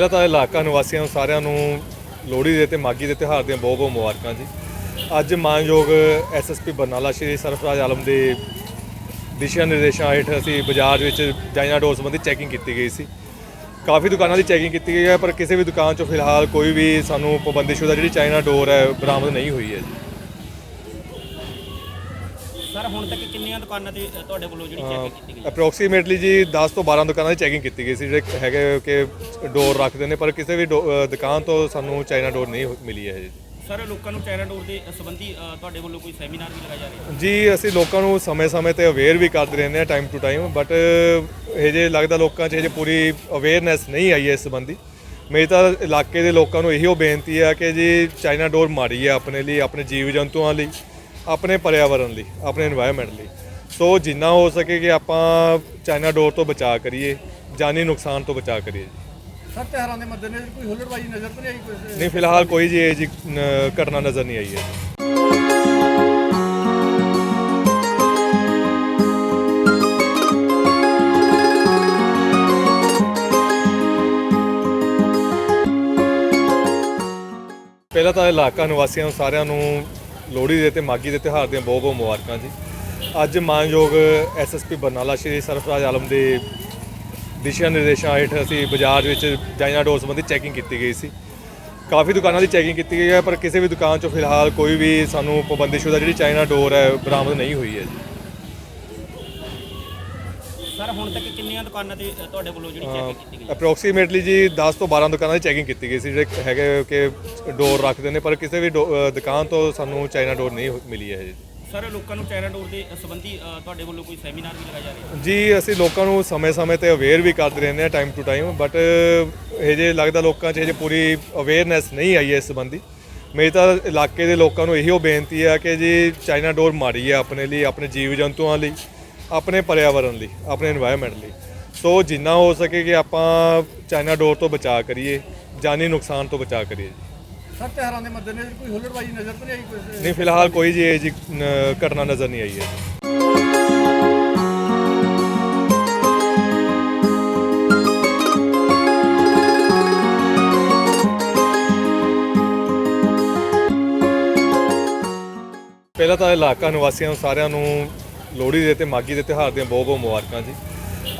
ਪਹਿਲਾਂ ਤਾਂ ਇਲਾਕਾ ਨਿਵਾਸੀਆਂ ਨੂੰ ਸਾਰਿਆਂ ਨੂੰ ਲੋਹੜੀ ਦੇ ਤੇ ਮਾਗੀ ਦੇ ਤਿਉਹਾਰ ਦੀਆਂ ਬਹੁਤ ਬਹੁਤ ਮੁਬਾਰਕਾਂ ਜੀ। ਅੱਜ ਮਾਨਯੋਗ ਐਸਐਸਪੀ ਬਰਨਾਲਾ ਸ਼੍ਰੀ ਸਰਫਰਾਜ਼ ਆਲਮ ਦੇ ਦਿਸ਼ਾ ਨਿਰਦੇਸ਼ਾਂ ਹੇਠ ਅਸੀਂ ਬਾਜ਼ਾਰ ਵਿੱਚ ਚਾਈਨਾ ਡੋਰ ਸੰਬੰਧੀ ਚੈਕਿੰਗ ਕੀਤੀ ਗਈ ਸੀ। ਕਾਫੀ ਦੁਕਾਨਾਂ ਦੀ ਚੈਕਿੰਗ ਕੀਤੀ ਗਈ ਹੈ, ਪਰ ਕਿਸੇ ਵੀ ਦੁਕਾਨ 'ਚੋਂ ਫਿਲਹਾਲ ਕੋਈ ਵੀ ਸਾਨੂੰ ਪਾਬੰਦੀਸ਼ੁਦਾ ਜਿਹੜੀ ਚਾਈਨਾ ਡੋਰ ਹੈ, ਬਰਾਮਦ ਨਹੀਂ ਹੋਈ ਹੈ ਜੀ। ਸਰ ਹੁਣ ਤੱਕ ਕਿੰਨੀਆਂ ਦੁਕਾਨਾਂ ਤੇ ਤੁਹਾਡੇ ਵੱਲੋਂ ਜਿਹੜੀ ਚੈਕਿੰਗ ਕੀਤੀ ਗਈ ਅਪਰੋਕਸੀਮੇਟਲੀ ਜੀ 10 ਤੋਂ 12 ਦੁਕਾਨਾਂ ਦੀ ਚੈਕਿੰਗ ਕੀਤੀ ਗਈ ਸੀ ਜਿਹੜੇ ਹੈਗੇ ਕਿ ਡੋਰ ਰੱਖਦੇ ਨੇ ਪਰ ਕਿਸੇ ਵੀ ਡੋ- ਅ, ਦੁਕਾਨ ਤੋਂ ਸਾਨੂੰ ਚਾਈਨਾ ਡੋਰ ਨਹੀਂ ਮਿਲੀ ਹੈ ਜੀ। ਸਰ ਲੋਕਾਂ ਨੂੰ ਚਾਈਨਾ ਡੋਰ ਦੇ ਸੰਬੰਧੀ ਅ, ਤੁਹਾਡੇ ਵੱਲੋਂ ਕੋਈ ਸੈਮੀਨਾਰ ਵੀ ਲਗਾਇਆ ਜਾ ਰਿਹਾ ਹੈ ਜੀ ਅਸੀਂ ਲੋਕਾਂ ਨੂੰ ਸਮੇਂ-ਸਮੇਂ ਤੇ ਅਵੇਅਰ ਵੀ ਕਰਦੇ ਰਹਿੰਦੇ ਹਾਂ ਟਾਈਮ ਟੂ ਟਾਈਮ ਬਟ ਇਹ ਜੇ ਲੱਗਦਾ ਲੋਕਾਂ 'ਚ ਇਹ ਜੇ ਪੂਰੀ ਅਵੇਅਰਨੈਸ ਨਹੀਂ ਆਈ ਹੈ ਇਸ ਸੰਬੰਧੀ ਮੇਰੀ ਤਾਂ ਇਲਾਕੇ ਦੇ ਲੋਕਾਂ ਨੂੰ ਇਹੋ ਬੇਨਤੀ ਹੈ ਕਿ ਜੀ ਚਾਈਨਾ ਡੋਰ ਮਾੜੀ ਹੈ ਆਪਣੇ ਲਈ ਆਪਣੇ ਜੀਵ ਜੰਤੂਆਂ ਲਈ ਆਪਣੇ ਪਰਿਆਵਰਣ ਲਈ ਆਪਣੇ এনवायरमेंट ਲਈ। ਸੋ ਜਿੰਨਾ ਹੋ ਸਕੇ ਕਿ ਆਪਾਂ ਚਾਈਨਾ ਡੋਰ ਤੋਂ ਬਚਾ ਕਰੀਏ ਜਾਨੀ ਨੁਕਸਾਨ ਤੋਂ ਬਚਾ ਕਰੀਏ। ਸਰ ਤਿਹਾਰਾਂ ਦੇ ਮੱਦੇਨਜ਼ਰ ਕੋਈ ਹੁੱਲੜਬਾਜ਼ੀ ਨਜ਼ਰ ਤਾਂ ਨਹੀਂ ਆਈ ਕੋਈ? ਨਹੀਂ ਫਿਲਹਾਲ ਕੋਈ ਜੀ ਇਹ ਜੀ ਘਟਨਾ ਨਜ਼ਰ ਨਹੀਂ ਆਈ ਹੈ। ਪਹਿਲਾਂ ਤਾਂ ਇਲਾਕਾ ਨਿਵਾਸੀਆਂ ਨੂੰ ਸਾਰਿਆਂ ਨੂੰ ਲੋਹੜੀ ਦੇ ਤੇ ਮਾਗੀ ਦੇ ਤਿਉਹਾਰ ਦੀਆਂ ਬਹੁਤ ਬਹੁਤ ਮੁਬਾਰਕਾਂ ਜੀ। ਅੱਜ ਮਾਨਯੋਗ ਐਸਐਸਪੀ ਬਰਨਾਲਾ ਸ਼੍ਰੀ ਸਰਫਰਾਜ਼ ਆਲਮ ਦੇ ਦਿਸ਼ਾ ਨਿਰਦੇਸ਼ਾਂ ਹੇਠ ਅਸੀਂ ਬਾਜ਼ਾਰ ਵਿੱਚ ਚਾਈਨਾ ਡੋਰ ਸੰਬੰਧੀ ਚੈਕਿੰਗ ਕੀਤੀ ਗਈ ਸੀ। ਕਾਫੀ ਦੁਕਾਨਾਂ ਦੀ ਚੈਕਿੰਗ ਕੀਤੀ ਗਈ ਹੈ, ਪਰ ਕਿਸੇ ਵੀ ਦੁਕਾਨ 'ਚੋਂ ਫਿਲਹਾਲ ਕੋਈ ਵੀ ਸਾਨੂੰ ਪਾਬੰਦੀਸ਼ੁਦਾ ਜਿਹੜੀ ਚਾਈਨਾ ਡੋਰ ਹੈ, ਬਰਾਮਦ ਨਹੀਂ ਹੋਈ ਹੈ ਜੀ। ਸਰ, ਹੁਣ ਤੱਕ ਕਿੰਨੀਆਂ ਦੁਕਾਨਾਂ ਤੇ ਅ, ਤੁਹਾਡੇ ਵੱਲੋਂ ਜਿਹੜੀ ਚੈਕਿੰਗ ਕੀਤੀ ਗਈ ਅਪਰੋਕਸੀਮੇਟਲੀ ਜੀ 10 ਤੋਂ 12 ਦੁਕਾਨਾਂ ਦੀ ਚੈਕਿੰਗ ਕੀਤੀ ਗਈ ਸੀ ਜਿਹੜੇ ਹੈਗੇ ਕਿ ਡੋਰ ਰੱਖਦੇ ਨੇ ਪਰ ਕਿਸੇ ਵੀ ਡੋ- ਅ, ਦੁਕਾਨ ਤੋਂ ਸਾਨੂੰ ਚਾਈਨਾ ਡੋਰ ਨਹੀਂ ਹੋ- ਮਿਲੀ ਹੈ ਜੀ। ਸਰ ਲੋਕਾਂ ਨੂੰ ਚਾਈਨਾ ਡੋਰ ਦੇ ਸੰਬੰਧੀ ਅ, ਤੁਹਾਡੇ ਵੱਲੋਂ ਕੋਈ ਸੈਮੀਨਾਰ ਵੀ ਲਗਾਇਆ ਜਾ ਰਿਹਾ ਹੈ? ਜੀ ਅਸੀਂ ਲੋਕਾਂ ਨੂੰ ਸਮੇਂ-ਸਮੇਂ ਤੇ ਅਵੇਅਰ ਵੀ ਕਰਦੇ ਰਹਿੰਦੇ ਹਾਂ ਟਾਈਮ ਟੂ ਟਾਈਮ ਬਟ ਇਹ ਜੇ ਲੱਗਦਾ ਲੋਕਾਂ 'ਚ ਇਹ ਜੇ ਪੂਰੀ ਅਵੇਅਰਨੈਸ ਨਹੀਂ ਆਈ ਹੈ ਇਸ ਸੰਬੰਧੀ ਮੇਰੀ ਤਾਂ ਇਲਾਕੇ ਦੇ ਲੋਕਾਂ ਨੂੰ ਇਹੋ ਬੇਨਤੀ ਹੈ ਕਿ ਜੀ ਚਾਈਨਾ ਡੋਰ ਮਾੜੀ ਹੈ ਆਪਣੇ ਲਈ ਆਪਣੇ ਜੀਵ ਜੰਤੂਆਂ ਲਈ ਆਪਣੇ ਪਰਿਆਵਰਣ ਲਈ ਆਪਣੇ এনवायरमेंट ਲਈ। ਸੋ ਜਿੰਨਾ ਹੋ ਸਕੇ ਕਿ ਆਪਾਂ ਚਾਈਨਾ ਡੋਰ ਤੋਂ ਬਚਾ ਕਰੀਏ ਜਾਨੀ ਨੁਕਸਾਨ ਤੋਂ ਬਚਾ ਕਰੀਏ ਜੀ। ਸਰ ਤਿਹਾਰਾਂ ਦੇ ਮੱਦੇਨਜ਼ਰ ਕੋਈ ਹੁੱਲੜਬਾਜ਼ੀ ਨਜ਼ਰ ਤਾਂ ਨਹੀਂ ਆਈ ਕੋਈ? ਨਹੀਂ ਫਿਲਹਾਲ ਕੋਈ ਜੀ ਇਹ ਜੀ ਘਟਨਾ ਨਜ਼ਰ ਨਹੀਂ ਆਈ ਹੈ ਪਹਿਲਾਂ ਤਾਂ ਇਲਾਕਾ ਨਿਵਾਸੀਆਂ ਨੂੰ ਸਾਰਿਆਂ ਨੂੰ ਲੋਹੜੀ ਦੇ ਤੇ ਮਾਗੀ ਦੇ ਤਿਉਹਾਰ ਦੀਆਂ ਬਹੁਤ ਬਹੁਤ ਮੁਬਾਰਕਾਂ ਜੀ।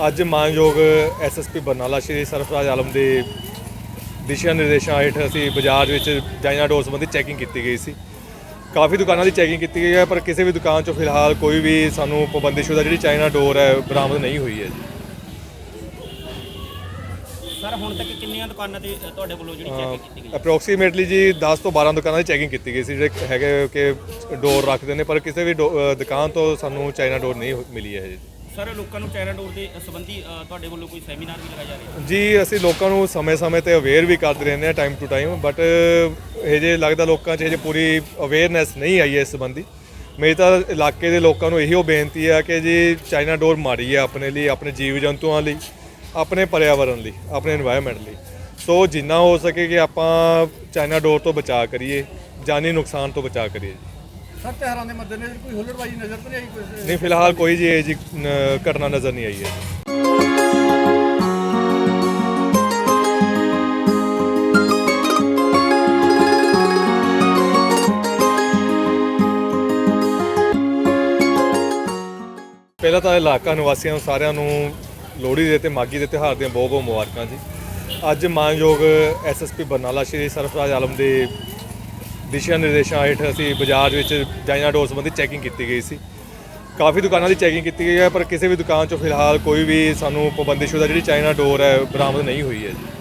ਅੱਜ ਮਾਨਯੋਗ ਐਸਐਸਪੀ ਬਰਨਾਲਾ ਸ਼੍ਰੀ ਸਰਫਰਾਜ਼ ਆਲਮ ਦੇ ਦਿਸ਼ਾ ਨਿਰਦੇਸ਼ਾਂ ਹੇਠ ਅਸੀਂ ਬਾਜ਼ਾਰ ਵਿੱਚ ਚਾਈਨਾ ਡੋਰ ਸੰਬੰਧੀ ਚੈਕਿੰਗ ਕੀਤੀ ਗਈ ਸੀ। ਕਾਫੀ ਦੁਕਾਨਾਂ ਦੀ ਚੈਕਿੰਗ ਕੀਤੀ ਗਈ ਹੈ, ਪਰ ਕਿਸੇ ਵੀ ਦੁਕਾਨ 'ਚੋਂ ਫਿਲਹਾਲ ਕੋਈ ਵੀ ਸਾਨੂੰ ਪਾਬੰਦੀਸ਼ੁਦਾ ਜਿਹੜੀ ਚਾਈਨਾ ਡੋਰ ਹੈ, ਬਰਾਮਦ ਨਹੀਂ ਹੋਈ ਹੈ ਜੀ। ਹੁਣ ਤੱਕ ਕਿੰਨੀਆਂ ਦੁਕਾਨਾਂ ਤੇ ਅ, ਤੁਹਾਡੇ ਵੱਲੋਂ ਜਿਹੜੀ ਚੈਕਿੰਗ ਕੀਤੀ ਗਈ? ਅਪਰੋਕਸੀਮੇਟਲੀ ਜੀ 10 ਤੋਂ 12 ਦੁਕਾਨਾਂ ਦੀ ਚੈਕਿੰਗ ਕੀਤੀ ਗਈ ਸੀ ਜਿਹੜੇ ਹੈਗੇ ਕਿ ਡੋਰ ਰੱਖਦੇ ਨੇ ਪਰ ਕਿਸੇ ਵੀ ਡੋ- ਅ, ਦੁਕਾਨ ਤੋਂ ਸਾਨੂੰ ਚਾਈਨਾ ਡੋਰ ਨਹੀਂ ਹੋ- ਮਿਲੀ ਹੈ ਜੀ। ਸਰ ਲੋਕਾਂ ਨੂੰ ਚਾਈਨਾ ਡੋਰ ਦੇ ਸੰਬੰਧੀ ਅ, ਤੁਹਾਡੇ ਵੱਲੋਂ ਕੋਈ ਸੈਮੀਨਾਰ ਵੀ ਲਗਾਇਆ ਜਾ ਰਿਹਾ ਹੈ ਜੀ ਅਸੀਂ ਲੋਕਾਂ ਨੂੰ ਸਮੇਂ-ਸਮੇਂ ਤੇ ਅਵੇਅਰ ਵੀ ਕਰਦੇ ਰਹਿੰਦੇ ਹਾਂ ਟਾਈਮ ਟੂ ਟਾਈਮ ਬਟ ਇਹ ਜੇ ਲੱਗਦਾ ਲੋਕਾਂ 'ਚ ਇਹ ਜੇ ਪੂਰੀ ਅਵੇਅਰਨੈਸ ਨਹੀਂ ਆਈ ਹੈ ਇਸ ਸੰਬੰਧੀ ਮੇਰੀ ਤਾਂ ਇਲਾਕੇ ਦੇ ਲੋਕਾਂ ਨੂੰ ਇਹੋ ਬੇਨਤੀ ਹੈ ਕਿ ਜੀ ਚਾਈਨਾ ਡੋਰ ਮਾੜੀ ਹੈ ਆਪਣੇ ਲਈ ਆਪਣੇ ਜੀਵ ਜੰਤੂਆਂ ਲਈ ਆਪਣੇ ਪਰਿਆਵਰਣ ਲਈ ਆਪਣੇ এনवायरमेंट ਲਈ। ਸੋ ਜਿੰਨਾ ਹੋ ਸਕੇ ਕਿ ਆਪਾਂ ਚਾਈਨਾ ਡੋਰ ਤੋਂ ਬਚਾ ਕਰੀਏ ਜਾਨੀ ਨੁਕਸਾਨ ਤੋਂ ਬਚਾ ਕਰੀਏ। ਸਰ ਤਿਹਾਰਾਂ ਦੇ ਮੱਦੇਨਜ਼ਰ ਕੋਈ ਹੁਲੜਬਾਜ਼ੀ ਨਜ਼ਰ ਤਾਂ ਨਹੀਂ ਆਈ ਕੋਈ? ਨਹੀਂ ਫਿਲਹਾਲ ਕੋਈ ਜੀ ਇਹ ਜੀ ਘਟਨਾ ਨਜ਼ਰ ਨਹੀਂ ਆਈ ਹੈ। ਪਹਿਲਾਂ ਤਾਂ ਇਲਾਕਾ ਨਿਵਾਸੀਆਂ ਨੂੰ ਸਾਰਿਆਂ ਨੂੰ ਲੋਹੜੀ ਦੇ ਤੇ ਮਾਗੀ ਦੇ ਤਿਉਹਾਰ ਦੀਆਂ ਬਹੁਤ ਬਹੁਤ ਮੁਬਾਰਕਾਂ ਜੀ। ਅੱਜ ਮਾਨਯੋਗ ਐਸਐਸਪੀ ਬਰਨਾਲਾ ਸ਼੍ਰੀ ਸਰਫਰਾਜ਼ ਆਲਮ ਦੇ ਦਿਸ਼ਾ ਨਿਰਦੇਸ਼ਾਂ ਹੇਠ ਅਸੀਂ ਬਾਜ਼ਾਰ ਵਿੱਚ ਚਾਈਨਾ ਡੋਰ ਸੰਬੰਧੀ ਚੈਕਿੰਗ ਕੀਤੀ ਗਈ ਸੀ। ਕਾਫੀ ਦੁਕਾਨਾਂ ਦੀ ਚੈਕਿੰਗ ਕੀਤੀ ਗਈ ਹੈ, ਪਰ ਕਿਸੇ ਵੀ ਦੁਕਾਨ 'ਚੋਂ ਫਿਲਹਾਲ ਕੋਈ ਵੀ ਸਾਨੂੰ ਪਾਬੰਦੀਸ਼ੁਦਾ ਜਿਹੜੀ ਚਾਈਨਾ ਡੋਰ ਹੈ, ਬਰਾਮਦ ਨਹੀਂ ਹੋਈ ਹੈ ਜੀ।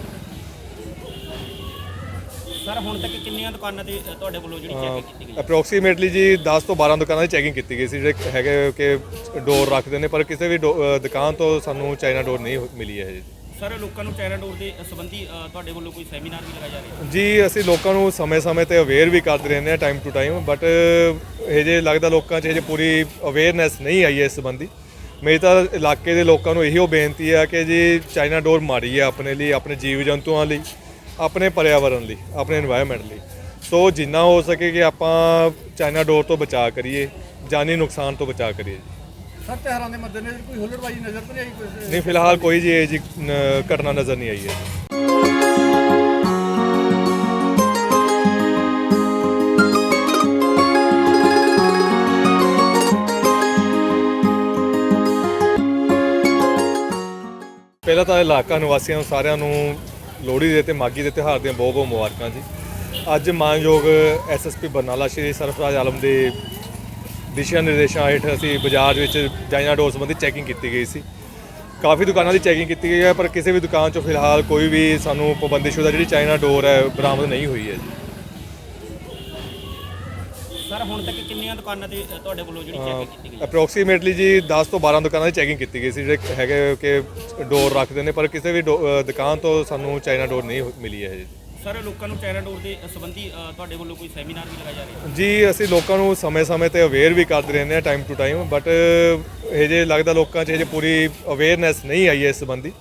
ਹੁਣ ਤੱਕ ਕਿੰਨੀਆਂ ਦੁਕਾਨਾਂ ਤੇ ਅ, ਤੁਹਾਡੇ ਵੱਲੋਂ ਜਿਹੜੀ ਚੈਕਿੰਗ ਕੀਤੀ ਗਈ ਅਪਰੋਕਸੀਮੇਟਲੀ ਜੀ 10 ਤੋਂ 12 ਦੁਕਾਨਾਂ ਦੀ ਚੈਕਿੰਗ ਕੀਤੀ ਗਈ ਸੀ ਜਿਹੜੇ ਹੈਗੇ ਕਿ ਡੋਰ ਰੱਖਦੇ ਨੇ ਪਰ ਕਿਸੇ ਵੀ ਡੋ- ਅ, ਦੁਕਾਨ ਤੋਂ ਸਾਨੂੰ ਚਾਈਨਾ ਡੋਰ ਨਹੀਂ ਹੋ- ਮਿਲੀ ਹੈ ਜੀ। ਸਰ ਲੋਕਾਂ ਨੂੰ ਚਾਈਨਾ ਡੋਰ ਦੇ ਸੰਬੰਧੀ ਅ, ਤੁਹਾਡੇ ਵੱਲੋਂ ਕੋਈ ਸੈਮੀਨਾਰ ਵੀ ਲਗਾਇਆ ਜਾ ਰਿਹਾ ਹੈ? ਜੀ ਅਸੀਂ ਲੋਕਾਂ ਨੂੰ ਸਮੇਂ-ਸਮੇਂ ਤੇ ਅਵੇਅਰ ਵੀ ਕਰਦੇ ਰਹਿੰਦੇ ਹਾਂ ਟਾਈਮ ਟੂ ਟਾਈਮ ਬਟ ਇਹ ਜੇ ਲੱਗਦਾ ਲੋਕਾਂ 'ਚ ਇਹ ਜੇ ਪੂਰੀ ਅਵੇਅਰਨੈਸ ਨਹੀਂ ਆਈ ਹੈ ਇਸ ਸੰਬੰਧੀ ਮੇਰੀ ਤਾਂ ਇਲਾਕੇ ਦੇ ਲੋਕਾਂ ਨੂੰ ਇਹੋ ਬੇਨਤੀ ਹੈ ਕਿ ਜੀ ਚਾਈਨਾ ਡੋਰ ਮਾੜੀ ਹੈ ਆਪਣੇ ਲਈ ਆਪਣੇ ਜੀਵ ਜੰਤੂਆਂ ਲਈ ਆਪਣੇ ਪਰਿਆਵਰਣ ਲਈ ਆਪਣੇ এনवायरमेंट ਲਈ। ਸੋ ਜਿੰਨਾ ਹੋ ਸਕੇ ਕਿ ਆਪਾਂ ਚਾਈਨਾ ਡੋਰ ਤੋਂ ਬਚਾ ਕਰੀਏ ਜਾਨੀ ਨੁਕਸਾਨ ਤੋਂ ਬਚਾ ਕਰੀਏ। ਸਰ ਤਿਹਾਰਾਂ ਦੇ ਮੱਦੇਨਜ਼ਰ ਕੋਈ ਹੁੱਲੜਬਾਜ਼ੀ ਨਜ਼ਰ ਤਾਂ ਨਹੀਂ ਆਈ ਕੋਈ ਨਹੀਂ ਫਿਲਹਾਲ ਕੋਈ ਜੀ ਇਹ ਜੀ ਘਟਨਾ ਨਜ਼ਰ ਨਹੀਂ ਆਈ ਹੈ। ਪਹਿਲਾਂ ਤਾਂ ਇਲਾਕਾ ਨਿਵਾਸੀਆਂ ਨੂੰ ਸਾਰਿਆਂ ਨੂੰ ਲੋਹੜੀ ਦੇ ਤੇ ਮਾਗੀ ਦੇ ਤਿਉਹਾਰ ਦੀਆਂ ਬਹੁਤ ਬਹੁਤ ਮੁਬਾਰਕਾਂ ਜੀ। ਅੱਜ ਮਾਨਯੋਗ ਐਸਐਸਪੀ ਬਰਨਾਲਾ ਸ਼੍ਰੀ ਸਰਫਰਾਜ਼ ਆਲਮ ਦੇ ਦਿਸ਼ਾ ਨਿਰਦੇਸ਼ਾਂ ਹੇਠ ਅਸੀਂ ਬਾਜ਼ਾਰ ਵਿੱਚ ਚਾਈਨਾ ਡੋਰ ਸੰਬੰਧੀ ਚੈਕਿੰਗ ਕੀਤੀ ਗਈ ਸੀ। ਕਾਫੀ ਦੁਕਾਨਾਂ ਦੀ ਚੈਕਿੰਗ ਕੀਤੀ ਗਈ ਹੈ, ਪਰ ਕਿਸੇ ਵੀ ਦੁਕਾਨ 'ਚੋਂ ਫਿਲਹਾਲ ਕੋਈ ਵੀ ਸਾਨੂੰ ਪਾਬੰਦੀਸ਼ੁਦਾ ਜਿਹੜੀ ਚਾਈਨਾ ਡੋਰ ਹੈ, ਬਰਾਮਦ ਨਹੀਂ ਹੋਈ ਹੈ ਜੀ। ਸਰ ਹੁਣ ਤੱਕ ਕਿੰਨੀਆਂ ਦੁਕਾਨਾਂ ਤੇ ਤੁਹਾਡੇ ਵੱਲੋਂ ਜਿਹੜੀ ਚੈਕਿੰਗ ਕੀਤੀ ਗਈ? ਅਪਰੋਕਸੀਮੇਟਲੀ ਜੀ 10 ਤੋਂ 12 ਦੁਕਾਨਾਂ ਦੀ ਚੈਕਿੰਗ ਕੀਤੀ ਗਈ ਸੀ ਜਿਹੜੇ ਹੈਗੇ ਕਿ ਡੋਰ ਰੱਖਦੇ ਨੇ ਪਰ ਕਿਸੇ ਵੀ ਦੁਕਾਨ ਤੋਂ ਸਾਨੂੰ ਚਾਈਨਾ ਡੋਰ ਨਹੀਂ ਹੋ- ਮਿਲੀ ਹੈ ਜੀ। ਸਰ ਲੋਕਾਂ ਨੂੰ ਚਾਈਨਾ ਡੋਰ ਦੇ ਸੰਬੰਧੀ ਤੁਹਾਡੇ ਵੱਲੋਂ ਕੋਈ ਸੈਮੀਨਾਰ ਵੀ ਲਗਾਇਆ ਜਾ ਰਿਹਾ? ਜੀ ਅਸੀਂ ਲੋਕਾਂ ਨੂੰ ਸਮੇਂ-ਸਮੇਂ ਤੇ ਅਵੇਅਰ ਵੀ ਕਰਦੇ ਰਹਿੰਦੇ ਆ ਟਾਈਮ ਟੂ ਟਾਈਮ ਬਟ ਇਹ ਜੇ ਲੱਗਦਾ ਲੋਕਾਂ 'ਚ ਇਹ ਜੇ ਪੂਰੀ ਅਵੇਅਰਨੈਸ ਨਹੀਂ ਆਈ ਹੈ ਇਸ ਸੰਬੰਧੀ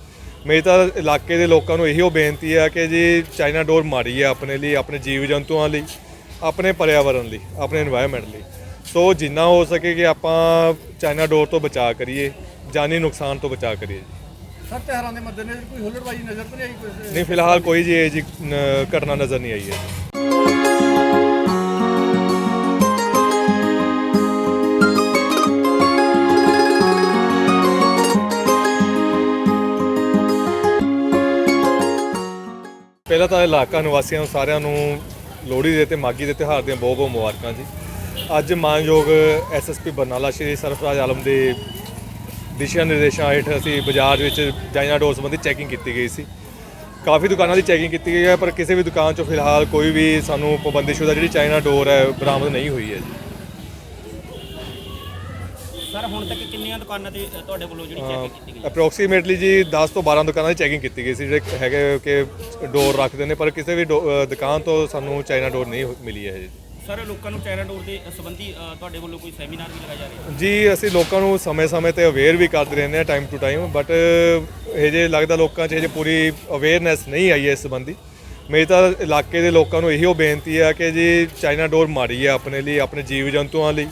ਮੇਰੀ ਤਾਂ ਇਲਾਕੇ ਦੇ ਲੋਕਾਂ ਨੂੰ ਇਹੀ ਬੇਨਤੀ ਹੈ ਕਿ ਜੀ ਚਾਈਨਾ ਡੋਰ ਮਾੜੀ ਹੈ ਆਪਣੇ ਲਈ ਆਪਣੇ ਜੀਵ ਜੰਤੂਆਂ ਲਈ ਆਪਣੇ ਪਰਿਆਵਰਣ ਲਈ ਆਪਣੇ এনवायरमेंट ਲਈ। ਸੋ ਜਿੰਨਾ ਹੋ ਸਕੇ ਕਿ ਆਪਾਂ ਚਾਈਨਾ ਡੋਰ ਤੋਂ ਬਚਾ ਕਰੀਏ ਜਾਨੀ ਨੁਕਸਾਨ ਤੋਂ ਬਚਾ ਕਰੀਏ। ਸਰ ਤਿਹਾਰਾਂ ਦੇ ਮੱਦੇਨਜ਼ਰ ਕੋਈ ਹੁਲੜਬਾਜ਼ੀ ਨਜ਼ਰ ਤਾਂ ਨਹੀਂ ਆਈ ਕੋਈ? ਨਹੀਂ ਫਿਲਹਾਲ ਕੋਈ ਜੀ ਇਹ ਜੀ ਘਟਨਾ ਨਜ਼ਰ ਨਹੀਂ ਆਈ ਹੈ। ਪਹਿਲਾਂ ਤਾਂ ਇਲਾਕਾ ਨਿਵਾਸੀਆਂ ਨੂੰ ਸਾਰਿਆਂ ਨੂੰ ਲੋਹੜੀ ਦੇ ਤੇ ਮਾਗੀ ਦੇ ਤਿਉਹਾਰ ਦੀਆਂ ਬਹੁਤ ਬਹੁਤ ਮੁਬਾਰਕਾਂ ਜੀ। ਅੱਜ ਮਾਨਯੋਗ ਐਸਐਸਪੀ ਬਰਨਾਲਾ ਸ਼੍ਰੀ ਸਰਫਰਾਜ਼ ਆਲਮ ਦੇ ਦਿਸ਼ਾ ਨਿਰਦੇਸ਼ਾਂ ਹੇਠ ਅਸੀਂ ਬਾਜ਼ਾਰ ਵਿੱਚ ਚਾਈਨਾ ਡੋਰ ਸੰਬੰਧੀ ਚੈਕਿੰਗ ਕੀਤੀ ਗਈ ਸੀ। ਕਾਫੀ ਦੁਕਾਨਾਂ ਦੀ ਚੈਕਿੰਗ ਕੀਤੀ ਗਈ ਹੈ, ਪਰ ਕਿਸੇ ਵੀ ਦੁਕਾਨ 'ਚੋਂ ਫਿਲਹਾਲ ਕੋਈ ਵੀ ਸਾਨੂੰ ਪਾਬੰਦੀਸ਼ੁਦਾ ਜਿਹੜੀ ਚਾਈਨਾ ਡੋਰ ਹੈ, ਬਰਾਮਦ ਨਹੀਂ ਹੋਈ ਹੈ ਜੀ। ਸਰ ਹੁਣ ਤੱਕ ਕਿੰਨੀਆਂ ਦੁਕਾਨਾਂ ਤੇ ਅ, ਤੁਹਾਡੇ ਵੱਲੋਂ ਜਿਹੜੀ ਚੈਕਿੰਗ ਕੀਤੀ ਗਈ ਅਪਰੋਕਸੀਮੇਟਲੀ ਜੀ 10 ਤੋਂ 12 ਦੁਕਾਨਾਂ ਦੀ ਚੈਕਿੰਗ ਕੀਤੀ ਗਈ ਸੀ ਜਿਹੜੇ ਹੈਗੇ ਕਿ ਡੋਰ ਰੱਖਦੇ ਨੇ ਪਰ ਕਿਸੇ ਵੀ ਡੋ- ਅ, ਦੁਕਾਨ ਤੋਂ ਸਾਨੂੰ ਚਾਈਨਾ ਡੋਰ ਨਹੀਂ ਹੋ- ਮਿਲੀ ਹੈ ਜੀ। ਸਰ ਲੋਕਾਂ ਨੂੰ ਚਾਈਨਾ ਡੋਰ ਦੇ ਸੰਬੰਧੀ ਅ, ਤੁਹਾਡੇ ਵੱਲੋਂ ਕੋਈ ਸੈਮੀਨਾਰ ਵੀ ਲਗਾਇਆ ਜਾ ਰਿਹਾ ਜੀ ਅਸੀਂ ਲੋਕਾਂ ਨੂੰ ਸਮੇਂ-ਸਮੇਂ ਤੇ ਅਵੇਅਰ ਵੀ ਕਰਦੇ ਰਹਿੰਦੇ ਆ ਟਾਈਮ ਟੂ ਟਾਈਮ ਬਟ ਇਹ ਜੇ ਲੱਗਦਾ ਲੋਕਾਂ 'ਚ ਇਹ ਜੇ ਪੂਰੀ ਅਵੇਅਰਨੈਸ ਨਹੀਂ ਆਈ ਹੈ ਇਸ ਸੰਬੰਧੀ ਮੇਰੀ ਤਾਂ ਇਲਾਕੇ ਦੇ ਲੋਕਾਂ ਨੂੰ ਇਹੀ ਉਹ ਬੇਨਤੀ ਹੈ ਕਿ ਜੀ ਚਾਈਨਾ ਡੋਰ ਮਾੜੀ ਹੈ ਆਪਣੇ ਲਈ ਆਪਣੇ ਜੀਵ ਜੰਤੂਆਂ ਲਈ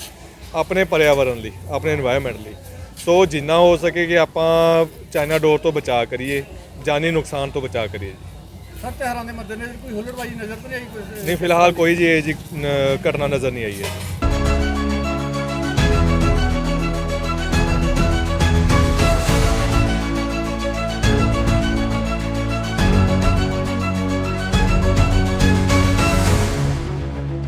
ਆਪਣੇ ਪਰਿਆਵਰਣ ਲਈ ਆਪਣੇ এনवायरमेंट ਲਈ। ਸੋ ਜਿੰਨਾ ਹੋ ਸਕੇ ਕਿ ਆਪਾਂ ਚਾਈਨਾ ਡੋਰ ਤੋਂ ਬਚਾ ਕਰੀਏ ਜਾਨੀ ਨੁਕਸਾਨ ਤੋਂ ਬਚਾ ਕਰੀਏ। ਸਰ ਤਿਹਾਰਾਂ ਦੇ ਮੱਦੇਨਜ਼ਰ ਕੋਈ ਹੁਲੜਬਾਜ਼ੀ ਨਜ਼ਰ ਤਾਂ ਨਹੀਂ ਆਈ ਕੋਈ? ਨਹੀਂ ਫਿਲਹਾਲ ਕੋਈ ਜੀ ਇਹ ਜੀ ਘਟਨਾ ਨਜ਼ਰ ਨਹੀਂ ਆਈ ਹੈ।